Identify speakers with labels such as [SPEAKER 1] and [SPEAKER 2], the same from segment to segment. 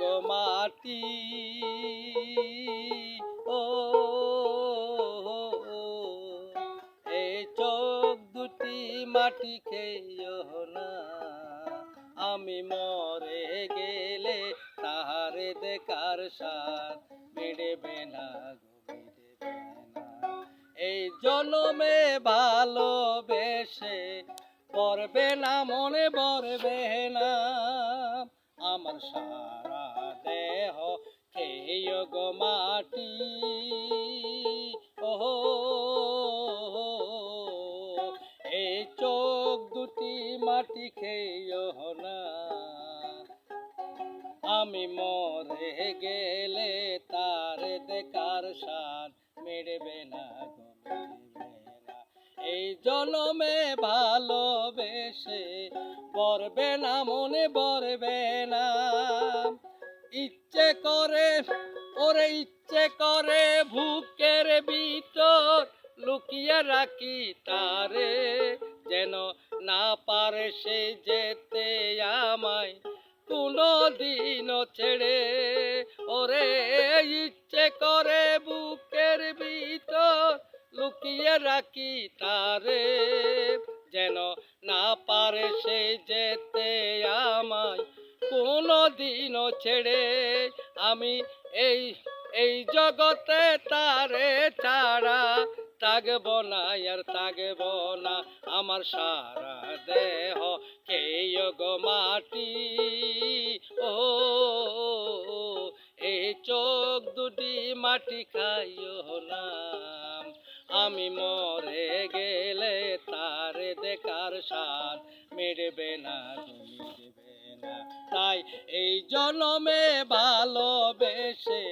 [SPEAKER 1] গো মাটি। ও এই চোখ দুটি মাটি খেয়েও না। আমি মরে গেলে তাহারে দেখার সাথ মিড়বে না। এই জনমে ভালোবেসে পড়বে না, মনে পড়বে না। আমার সারা খেয়ে গো মাটি। ও এই চোখ দুটি মাটি খেয়েও না। আমি মরে গেলে তার দেখার সাথ মেরবে না গো এই জনমে ভালোবেসে পড়বে না, মনে পড়বে না। ইচ্ছে করে, ওরে ইচ্ছে করে বুকের ভিতর লুকিয়ে রাখি তারে, যেন না পারে সে যেতে আমায় কোনো দিনও ছেড়ে। ওরে ইচ্ছে করে বুকের ভিতর লুকিয়ে রাখি তারে, যেন দিনও ছেড়ে আমি এই এই জগতে তারে ছাড়া থাকব না, আর থাকব না আমার সারা দেহ। কেয় গো মাটি? ও এই চোখ দুটি মাটি খাইও না। আমি মরে গেলে তারে দেখার সাথ মেরবে না তাই এই জনমে ভালোবেসে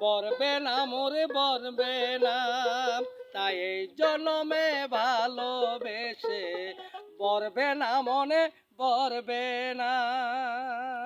[SPEAKER 1] বরবে না, মোরে বরবে না। তাই এই জনমে ভালোবেসে বরবে না, মনে বরবে না।